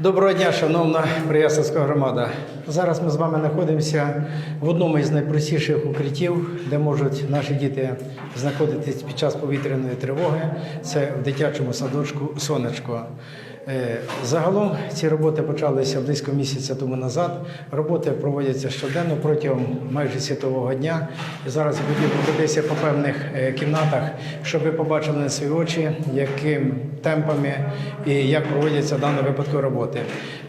Доброго дня, шановна Бриясовська громада. Зараз ми з вами знаходимося в одному із найпростіших укриттів, де можуть наші діти знаходитись під час повітряної тривоги. Це в дитячому садочку Сонечко. Е, Загалом ці роботи почалися близько місяця тому назад. Роботи проводяться щоденно протягом майже світового дня. І зараз я проходитися по певних е, кімнатах, щоб ви побачили на свої очі, яким темпами і як проводяться дані випадку роботи.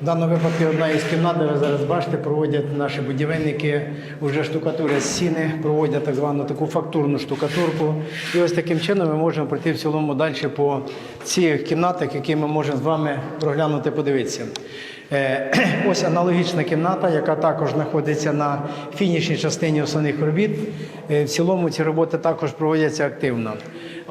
В даному випадку одна із кімнат, де ви зараз бачите, проводять наші будівельники, вже штукатурять стіни, проводять так звану таку фактурну штукатурку. І ось таким чином ми можемо пройти в цілому далі по цих кімнатах, які ми можемо з вами проглянути, подивитися. Е, Ось аналогічна кімната, яка також знаходиться на фінішній частині основних робіт. Е, В цілому ці роботи також проводяться активно.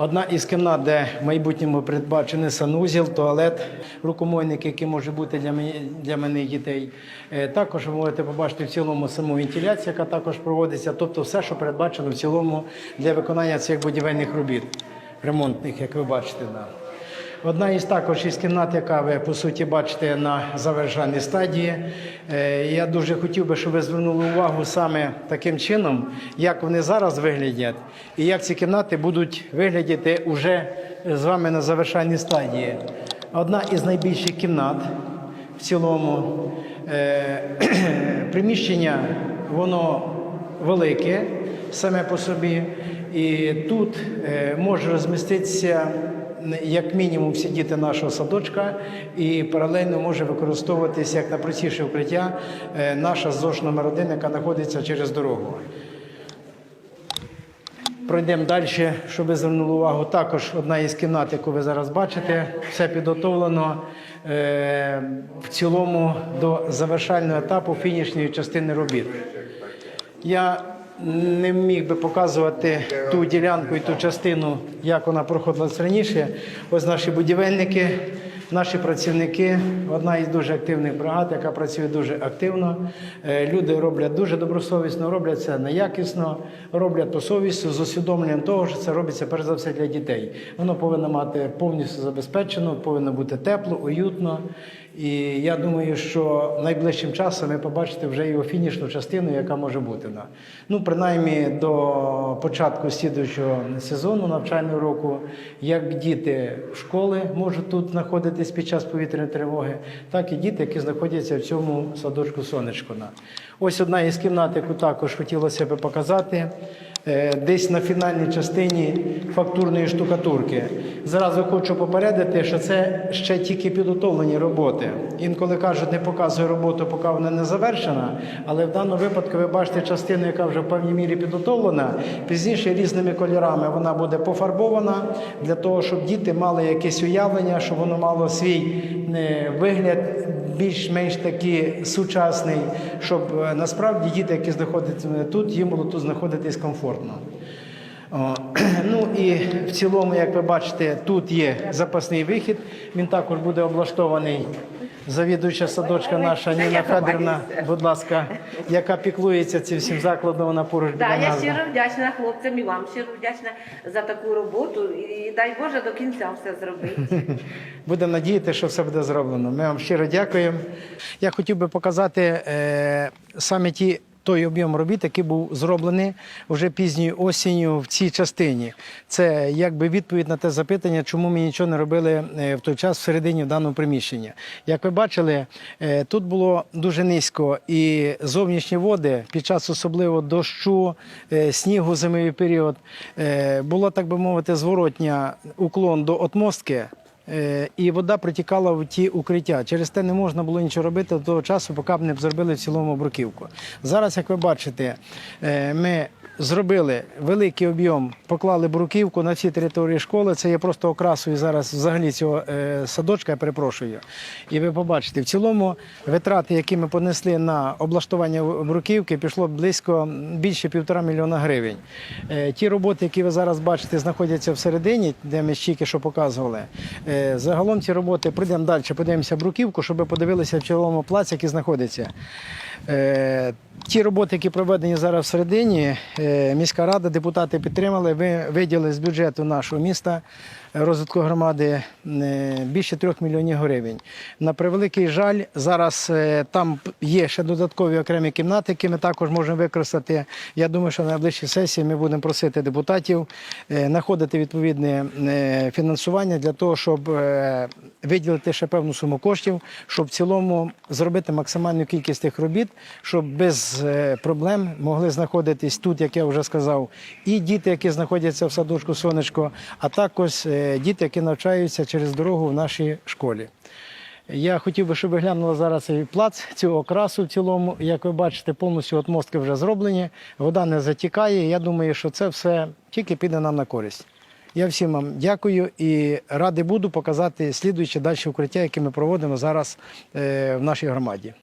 Одна із кімнат, де в майбутньому передбачений санузіл, туалет, рукомойник, який може бути для мене, для мене дітей. Е, Також ви можете побачити в цілому саму вентиляцію, яка також проводиться, тобто все, що передбачено в цілому для виконання цих будівельних робіт, ремонтних, як ви бачите. Да. Одна із також із кімнат, яка ви по суті бачите на завершальній стадії. Е, Я дуже хотів би, щоб ви звернули увагу саме таким чином, як вони зараз виглядять, і як ці кімнати будуть виглядати уже з вами на завершальній стадії. Одна із найбільших кімнат в цілому е, приміщення, воно велике саме по собі, і тут е, може розміститися як мінімум всі діти нашого садочка, і паралельно може використовуватися як найпростіше укриття е, наша ЗОЖ номер 1 яка знаходиться через дорогу. Пройдемо далі, щоб ви звернули увагу. Також одна із кімнат, яку ви зараз бачите, все підготовлено е, в цілому до завершального етапу фінішної частини робіт. Я не міг би показувати ту ділянку і ту частину, як вона проходила раніше. Ось наші будівельники, наші працівники, одна із дуже активних бригад, яка працює дуже активно. Е, Люди роблять дуже добросовісно, роблять це неякісно, роблять по совісті з усвідомленням того, що це робиться перш за все для дітей. Воно повинно мати повністю забезпечено, повинно бути тепло, уютно. І я думаю, що найближчим часом ви побачите вже його фінішну частину, яка може бути. да. Ну, принаймні до початку слідуючого сезону навчального року, як діти школи можуть тут знаходитись під час повітряної тривоги, так і діти, які знаходяться в цьому садочку сонечко. да. Ось одна із кімнат, яку також хотілося би показати. Е, Десь на фінальній частині фактурної штукатурки. Зразу хочу попередити, що це ще тільки підготовлені роботи. Інколи кажуть, не показує роботу, поки вона не завершена. Але в даному випадку ви бачите частину, яка вже в певній мірі підготовлена. Пізніше різними кольорами вона буде пофарбована для того, щоб діти мали якесь уявлення, щоб воно мало свій вигляд більш-менш такий сучасний, щоб е, насправді діти, які знаходяться тут, їм було тут знаходитись комфортно. Ну і в цілому, як ви бачите, тут є запасний вихід. Він також буде облаштований. Завідуюча садочка наша Ніна Федорівна, будь ласка, яка піклується цим всім закладом, вона поруч біля Да, я нас. щиро вдячна хлопцям і вам щиро вдячна за таку роботу. І дай Боже до кінця все зробити. Будемо надіяти, що все буде зроблено. Ми вам щиро дякуємо. Я хотів би показати е, саме ті. Той об'єм робіт, який був зроблений вже пізньою осінню в цій частині. Це якби відповідь на те запитання, чому ми нічого не робили е, в той час всередині в даному приміщенні. Як ви бачили, е, тут було дуже низько і зовнішні води під час особливо дощу, е, снігу, зимовий період, було, так би мовити, зворотня уклон до отмостки. Е, і вода протікала в ті укриття. Через те не можна було нічого робити до того часу, поки б не зробили в цілому бруківку. Зараз, як ви бачите, е, ми зробили великий об'єм, поклали бруківку на всій території школи. Це є просто окрасою зараз взагалі цього е, садочка, я перепрошую. І ви побачите, в цілому витрати, які ми понесли на облаштування бруківки, пішло близько більше півтора мільйона гривень. Ті роботи, які ви зараз бачите, знаходяться всередині, де ми тільки що показували. Загалом ці роботи прийдемо далі, подивимося бруківку, щоб подивилися в цілому плац, який знаходиться. Е, Ті роботи, які проведені зараз всередині, е, міська рада, депутати підтримали, ви виділили з бюджету нашого міста розвитку громади е, більше трьох мільйонів гривень. На превеликий жаль, зараз е, там є ще додаткові окремі кімнати, які ми також можемо використати. Я думаю, що на найближчій сесії ми будемо просити депутатів е, знаходити відповідне е, фінансування для того, щоб е, виділити ще певну суму коштів, щоб в цілому зробити максимальну кількість тих робіт, щоб без е, проблем могли знаходитись тут, як я вже сказав, і діти, які знаходяться в садочку сонечко, а також е, діти, які навчаються через дорогу в нашій школі. Я хотів би, щоб ви глянули зараз цей плац, цю окрасу в цілому. Як ви бачите, повністю от мостки вже зроблені, вода не затікає. Я думаю, що це все тільки піде нам на користь. Я всім вам дякую і радий буду показати слідуючі далі укриття, які ми проводимо зараз е, в нашій громаді.